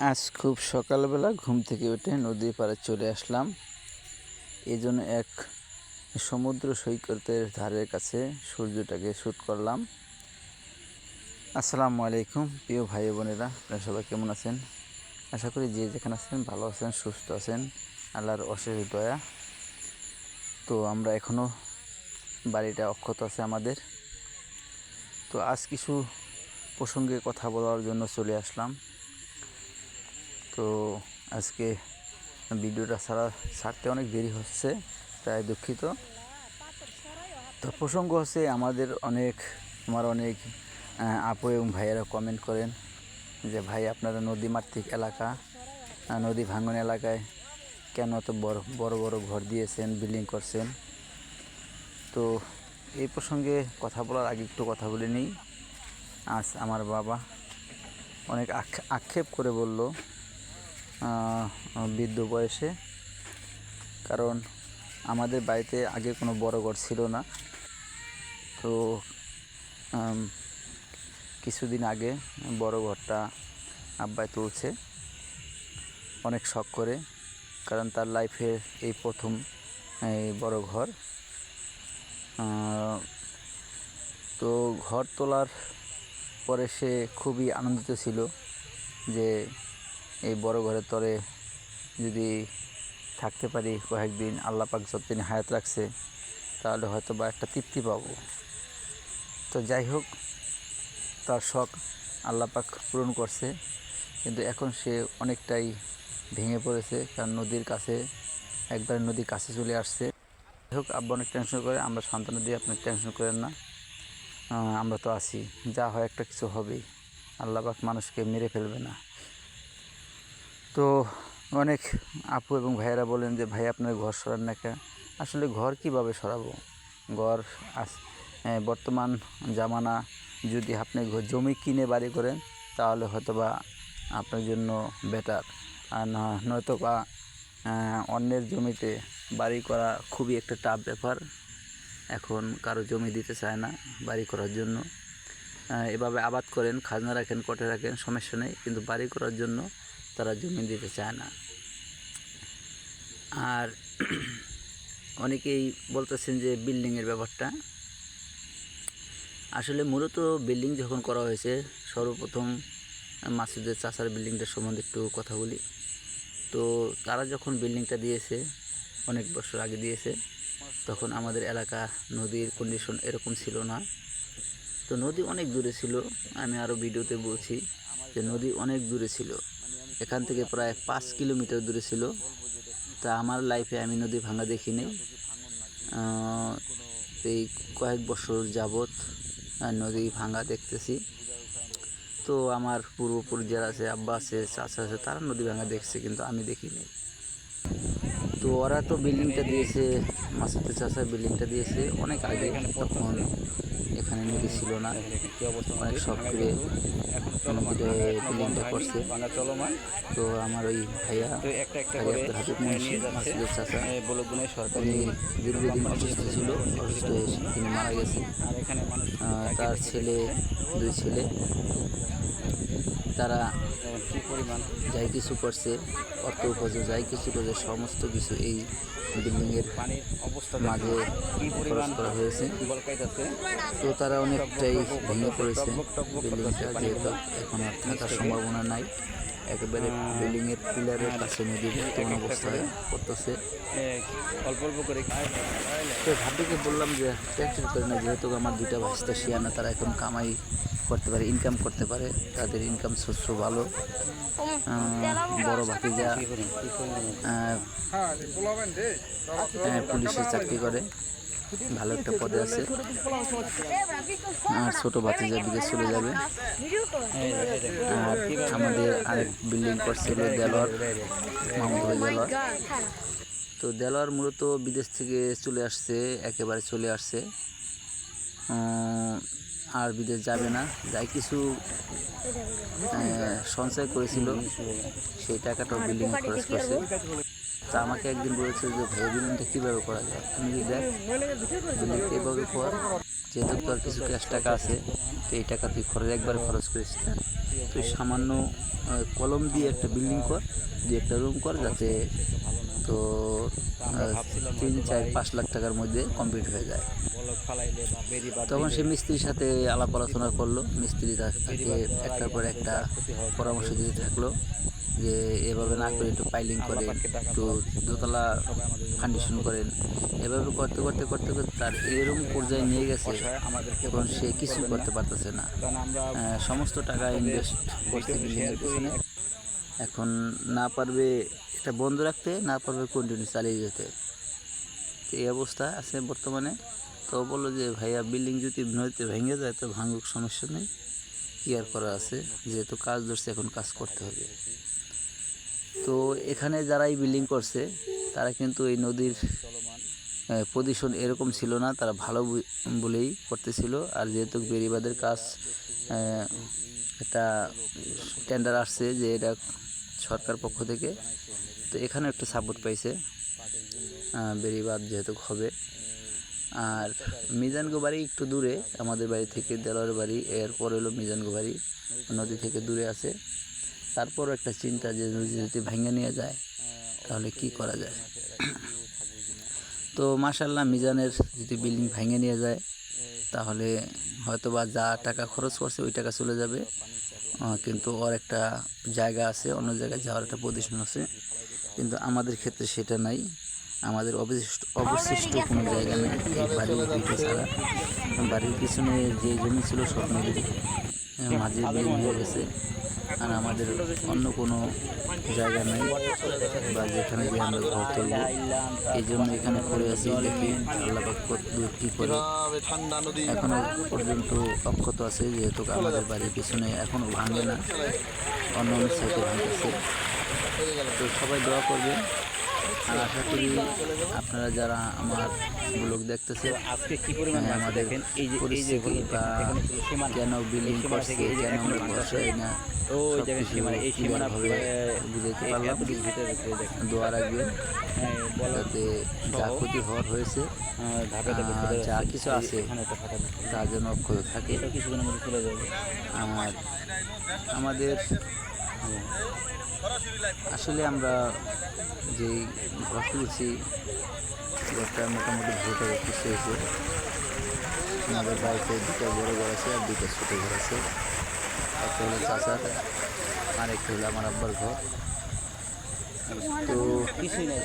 আজ খুব সকালবেলা ঘুম থেকে উঠে নদীর পাড়ে চলে আসলাম। এই জন্য এক সমুদ্র সৈকতের ধারের কাছে সূর্যটাকে শ্যুট করলাম। আসসালামু আলাইকুম, প্রিয় ভাই বোনেরা, আপনারা সবাই কেমন আছেন? আশা করি যে যেখানে আছেন ভালো আছেন, সুস্থ আছেন। আল্লাহর অশেষ দয়া। তো আমরা এখনও বাড়িটা অক্ষত আছে আমাদের। তো আজ কিছু প্রসঙ্গে কথা বলার জন্য চলে আসলাম। তো আজকে ভিডিওটা ছাড়া ছাড়তে অনেক দেরি হচ্ছে তাই দুঃখিত। তো প্রসঙ্গ হচ্ছে আমাদের অনেক, আমার অনেক আপু এবং ভাইয়েরা কমেন্ট করেন যে, ভাই, আপনারা নদী মাতৃক এলাকা নদী ভাঙন এলাকায় কেন এত বড় বড় বড় ঘর দিয়েছেন বিল্ডিং করছেন? তো এই প্রসঙ্গে কথা বলার আগে একটু কথা বলে নিই। আজ আমার বাবা অনেক আক্ষে- আক্ষেপ করে বলল বৃদ্ধ বয়সে। কারণ আমাদের বাড়িতে আগে কোনো বড় ঘর ছিল না। তো কিছুদিন আগে বড় ঘরটা আব্বাই তুলছে। অনেক শখ করে, কারণ তার লাইফে এই প্রথম, এই বড় ঘর। তো ঘর তোলার পরে সে খুবই আনন্দিত ছিল যে এই বড় ঘরের তরে যদি থাকতে পারি কয়েকদিন, আল্লাহ পাক যতদিন হায়াত রাখছে, তাহলে হয়তো বা একটা তৃপ্তি পাবো। তো যাই হোক, তার শখ আল্লাহ পাক পূরণ করছে, কিন্তু এখন সে অনেকটাই ভেঙে পড়েছে, কারণ নদীর কাছে, একবার নদীর কাছে চলে আসছে। যাই হোক, আব্বা অনেক টেনশন করে, আমরা সন্তান দিয়ে আপনি টেনশন করেন না। আমরা তো আছি, যা হয় একটা কিছু হবেই। আল্লাহ পাক মানুষকে মেরে ফেলবে না। তো অনেক আপু এবং ভাইয়েরা বলেন যে, ভাই, আপনার ঘর সরান না কেন? আসলে ঘর কীভাবে সরাবো? ঘর আস- বর্তমান জামানা যদি আপনি জমি কিনে বাড়ি করেন, তাহলে হয়তো বা আপনার জন্য বেটার। আর নয়তো বা অন্যের জমিতে বাড়ি করা খুবই একটা টাফ ব্যাপার। এখন কারও জমি দিতে চায় না বাড়ি করার জন্য। এভাবে আবাদ করেন, খাজনা রাখেন কটে রাখেন, সমস্যা নেই। কিন্তু বাড়ি করার জন্য তারা জমি দিতে চায় না। আর অনেকেই বলতেছেন যে বিল্ডিংয়ের ব্যাপারটা। আসলে মূলত বিল্ডিং যখন করা হয়েছে, সর্বপ্রথম মাসুদের চাষার বিল্ডিংটার সম্বন্ধে একটু কথা বলি। তো তারা যখন বিল্ডিংটা দিয়েছে, অনেক বছর আগে দিয়েছে, তখন আমাদের এলাকা নদীর কন্ডিশন এরকম ছিল না। তো নদী অনেক দূরে ছিল, আমি আরও ভিডিওতে বলছি যে নদী অনেক দূরে ছিল। এখান থেকে প্রায় পাঁচ কিলোমিটার দূরে ছিল। তা আমার লাইফে আমি নদী ভাঙা দেখিনি। এই কয়েক বছর আহ, নদী ভাঙা দেখতেছি। তো আমার পূর্বপুরুষ যারা আছে আব্বা আছে চাচা আছে তারা নদী ভাঙা দেখছে কিন্তু আমি দেখিনি। তো ওরা তো বিল্ডিংটা দিয়েছে মাসুদের চাষা বিল্ডিংটা দিয়েছে অনেক আগে। তখন এখানে নদী ছিল না। অনেক শখ করে করছে। তো আমার ওই ভাইয়া মাসুদের চাষা উনি দীর্ঘদিন অসুস্থ ছিল। অসুস্থ হয়ে তিনি মারা গেছেন। তার ছেলে, দুই ছেলে, তারা যাই কিছু করছে, অর্থ উপার্জন যাই কিছু করছে, সমস্ত কিছু এই বিল্ডিংয়ের মাঝে খরচ করা হয়েছে। তো তারা অনেকটাই ভেঙে পড়েছে বিল্ডিংটা, যেহেতু এখন আর থাকার সম্ভাবনা নাই। একেবারে বিল্ডিংয়ের পিলারের কাছে নদী বর্তমান অবস্থায় করতেছে। অল্প অল্প করে তো ভাবিকে বললাম যে টেনশন করে না, যেহেতু আমার দুইটা ভাস্তা শিয়ানা তারা এখন কামাই করতে পারে ইনকাম করতে পারে। তাদের ইনকাম সোর্স ভালো। বড় ভাতিজা পুলিশের চাকরি করে। ভালো একটা পদে আছে। আর ছোট ভাতিজা বিদেশ চলে যাবে। আর আমাদের আরেক বিল্ডিং করছিল দেলোয়ার মাহমুদ দেলোয়ার। তো দেলোয়ার মূলত বিদেশ থেকে চলে আসছে একেবারে চলে আসছে। আর বিদেশ যাবে না। যাই কিছু সঞ্চয় করেছিল সেই টাকাটাও বিল্ডিং খরচ করছে। তা আমাকে একদিন বলেছে যে, ভাই বিল্ডিংটা কীভাবে করা যায়? আমি যদি দেখ বিল্ডিংটা এভাবে কর। যেহেতু তোর কিছু ক্যাশ টাকা আছে, তো এই টাকা তুই খরচ একবার খরচ করিস না তুই সামান্য কলম দিয়ে একটা বিল্ডিং কর, দিয়ে একটা রুম কর, যাতে তো তিন, চার, পাঁচ লাখ টাকার মধ্যে কমপ্লিট হয়ে যায়। তখন সে মিস্ত্রির সাথে আলাপ আলোচনা করল। মিস্ত্রি তাকে একটার পর একটা পরামর্শ দিতে থাকল। যে এভাবে না করে একটু পাইলিং করেন একটু দোতলা ফান্ডেশন করেন। এভাবে করতে করতে করতে করতে তার এরকম পর্যায়ে নিয়ে গেছে এখন সে কিছু করতে পারতেছে না। সমস্ত টাকা ইনভেস্ট করছে বিল্ডিংয়ের পিছনে এখন না পারবে এটা বন্ধ রাখতে না পারবে কন্টিনিউ চালিয়ে যেতে। তো এই অবস্থা আছে বর্তমানে। তো বলল যে ভাইয়া বিল্ডিং যদি নদীতে ভেঙে যায় তো ভাঙুক সমস্যা নেই। কি আর করা আছে? যেহেতু কাজ ধরছে এখন কাজ করতে হবে। তো এখানে যারা এই বিল্ডিং করছে, তারা কিন্তু এই নদীর পজিশন এরকম ছিল না, তারা ভালো বলেই করতেছিল। আর যেহেতু বেরিবাদের কাজ একটা টেন্ডার আসছে যে এটা সরকার পক্ষ থেকে, তো এখানে একটা সাপোর্ট পাইছে বেরিবাদ যেহেতু হবে। আর মিজানগো বাড়ি একটু দূরে, আমাদের বাড়ি থেকে দেলোয়ার বাড়ি, এরপর হলো মিজানগো বাড়ি নদী থেকে দূরে আছে। তারপরও একটা চিন্তা যে যদি ভেঙে নিয়ে যায়, তাহলে কি করা যায়? তো মাশাল্লাহ মিজানের যদি বিল্ডিং ভেঙে নিয়ে যায়, তাহলে হয়তো বা যা টাকা খরচ করছে, ওই টাকা চলে যাবে। কিন্তু ওর একটা জায়গা আছে, অন্য জায়গায় যাওয়ার একটা পজিশন আছে। কিন্তু আমাদের ক্ষেত্রে সেটা নাই। আমাদের অবশিষ্ট অবশিষ্ট কোনো জায়গা নেই। বাড়ির পিঠে ছাড়া। বাড়ির পিছনে যে জমি ছিল, সব নদীর মাঝে বিলীন হয়ে গেছে। আর আমাদের অন্য কোনো জায়গা নেই বা যেখানে গিয়ে আমরা ঘর তুলব এই জন্য এখানে পড়ে আছি দেখি আল্লাহ কী করে। এখনও পর্যন্ত অক্ষত আছে, যেহেতু আমাদের বাড়ির পিছনে এখনও ভাঙে না, অন্য অন্য সাইডে ভাঙতেছে তো সবাই দোয়া করবেন আর আশা করি আপনারা যারা আমার ব্লগ দেখতেছে আজকে কি পরিমাণ হ্যাঁ, আমাদের এই যে এই যে পরিস্থিতি বা কেন বিল্ডিং করছে কেন আমরা বসে না ও সীমানা এই সীমানা ভাবে বুঝাইতে পারলাম। দোয়া রাখবেন। হ্যাঁ যাতে যা ক্ষতি হওয়ার হয়েছে যা কিছু আছে এখানে একটা ফাঁকা আছে। তা যেন অক্ষত থাকে। কিছুক্ষণের মধ্যে চলে যাবে। আর আমাদের আসলে আমরা যে ঘর তুলছি, ঘরটা মোটামুটি ভোটার কিছু হয়েছে আমাদের বাড়িতে দুটো বড় ঘর আছে আর দুটো ছোটো ঘর আছে। একটা হলো চাচার আর একটা হলো আমার আব্বার ঘর। তো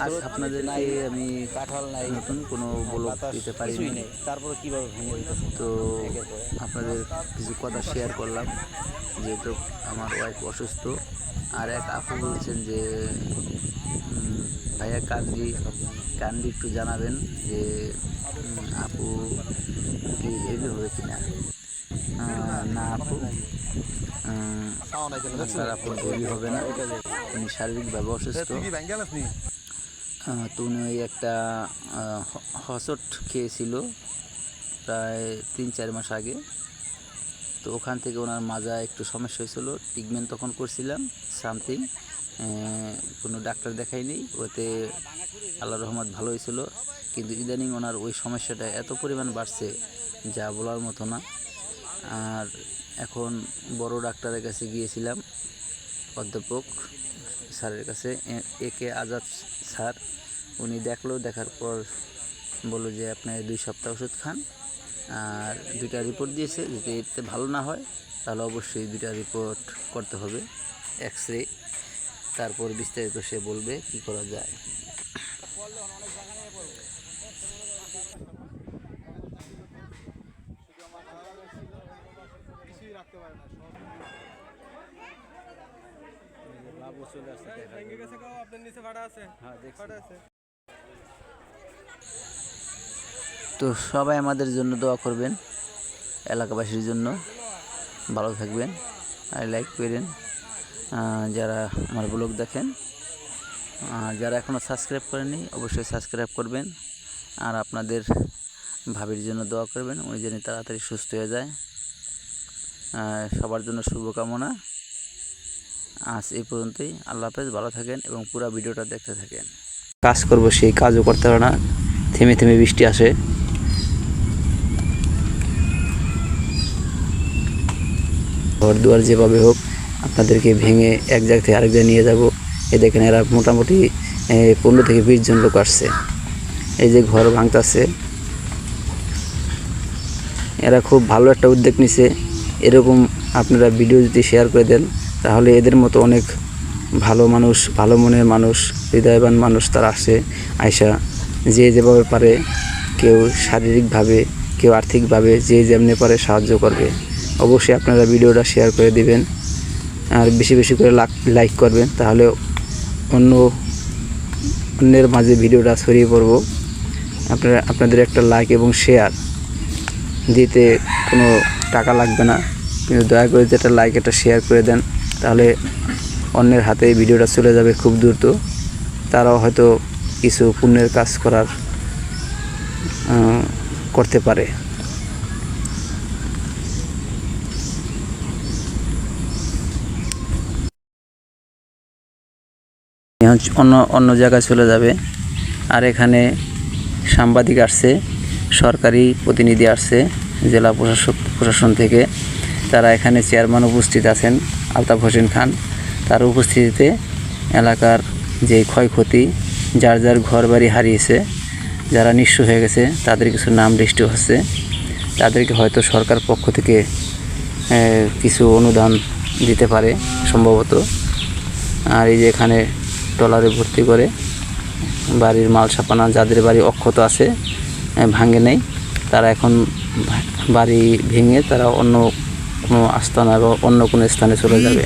আজ আপনাদেরকে আমি কাঁঠাল নাই নতুন কোনো ব্লগ দিতে পারিনি। তারপরে কীভাবে ভেঙে তো আপনাদের কিছু কথা শেয়ার করলাম যেহেতু আমার ওয়াইফ অসুস্থ। আর এক আপু বলছেন যে ভাইয়া কান্দি কান্দি একটু জানাবেন যে আপু কি হবে কিনা? আহ, না আপু। স্যার আপু হেভি হবে না। উনি শারীরিকভাবে অসুস্থ। তো উনি ওই একটা হসট খেয়েছিল প্রায় তিন চার মাস আগে। তো ওখান থেকে ওনার মাজা একটু সমস্যা হয়েছিল। ট্রিটমেন্ট তখন করছিলাম সামথিং কোনো ডাক্তার দেখাইনি। ওতে আল্লাহ রহমত ভালো হয়েছিল। কিন্তু ইদানিং ওনার ওই সমস্যাটা এত পরিমাণ বাড়ছে যা বলার মতো না। আর এখন বড় ডাক্তারের কাছে গিয়েছিলাম, অধ্যাপক স্যারের কাছে, এ- কে আজাদ স্যার। উনি দেখল, দেখার পর বলল যে, আপনি দুই সপ্তাহ ওষুধ খান আর দুইটা রিপোর্ট দিয়েছে, যদি এতে ভালো না হয়, তাহলে অবশ্যই দুইটা রিপোর্ট করতে হবে এক্স রে তারপর বিস্তারিত সে বলবে কি করা যায়। চলে আসছে ভেঙে গেছে আপনার নিচে ভাড়া আছে। হ্যাঁ ভাড়া আছে। তো সবাই আমাদের জন্য দোয়া করবেন এলাকাবাসীর জন্য। ভালো থাকবেন আর লাইক করেন। যারা আমার ব্লগ দেখেন আর যারা এখনও সাবস্ক্রাইব করেনি অবশ্যই সাবস্ক্রাইব করবেন। আর আপনাদের ভাবির জন্য দোয়া করবেন উনি যেন তাড়াতাড়ি সুস্থ হয়ে যায়। সবার জন্য শুভকামনা। আজ এই পর্যন্তই। আল্লাহ হাফেজ, ভালো থাকেন এবং পুরো ভিডিওটা দেখতে থাকেন। কাজ করব সেই কাজও করতে পারে না। থেমে থেমে বৃষ্টি আসে। ঘর দুয়ার যেভাবে হোক, আপনাদেরকে ভেঙে এক জায়গা থেকে আরেক জায়গায় নিয়ে যাব। এ দেখেন এরা মোটামুটি পনেরো থেকে বিশ জন লোক আসছে। এই যে ঘর ভাঙতেছে। এরা খুব ভালো একটা উদ্যোগ নিছে। এরকম আপনারা ভিডিও যদি শেয়ার করে দেন, তাহলে এদের মতো অনেক ভালো মানুষ, ভালো মনের মানুষ, হৃদয়বান মানুষ তারা আসে আয়সা যে যেভাবে পারে কেউ শারীরিকভাবে, কেউ আর্থিকভাবে, যে যেমনি পারে সাহায্য করবে। অবশ্যই আপনারা ভিডিওটা শেয়ার করে দিবেন। আর বেশি বেশি করে লাইক করবেন, তাহলে অন্য, অন্যের মাঝে ভিডিওটা ছড়িয়ে পড়ব। আপনারা, আপনাদের একটা লাইক এবং শেয়ার দিতে কোনো টাকা লাগবে না। কিন্তু দয়া করে যেটা লাইক একটা শেয়ার করে দেন। তাহলে অন্যের হাতে এই ভিডিওটা চলে যাবে খুব দ্রুত। তারাও হয়তো কিছু পুণ্যের কাজ করার করতে পারে। অন্য অন্য জায়গায় চলে যাবে। আর এখানে সাংবাদিক আসছে, সরকারি প্রতিনিধি আসছে, জেলা প্রশাসক, প্রশাসন থেকে। তারা এখানে চেয়ারম্যান উপস্থিত আছেন, আলতাফ হোসেন খান। তার উপস্থিতিতে এলাকার যে ক্ষয়ক্ষতি, যার যার ঘর বাড়ি হারিয়েছে, যারা নিঃস্ব হয়ে গেছে, তাদের কিছু নাম লিস্ট হচ্ছে। তাদেরকে হয়তো সরকার পক্ষ থেকে কিছু অনুদান দিতে পারে সম্ভবত। আর এই যে এখানে ট্রলারে ভর্তি করে বাড়ির মাল সাপানা যাদের বাড়ি অক্ষত আছে ভাঙে নেই, তারা এখন বাড়ি ভেঙে তারা অন্য কোনো আস্থানা বা অন্য কোনো স্থানে চলে যাবে।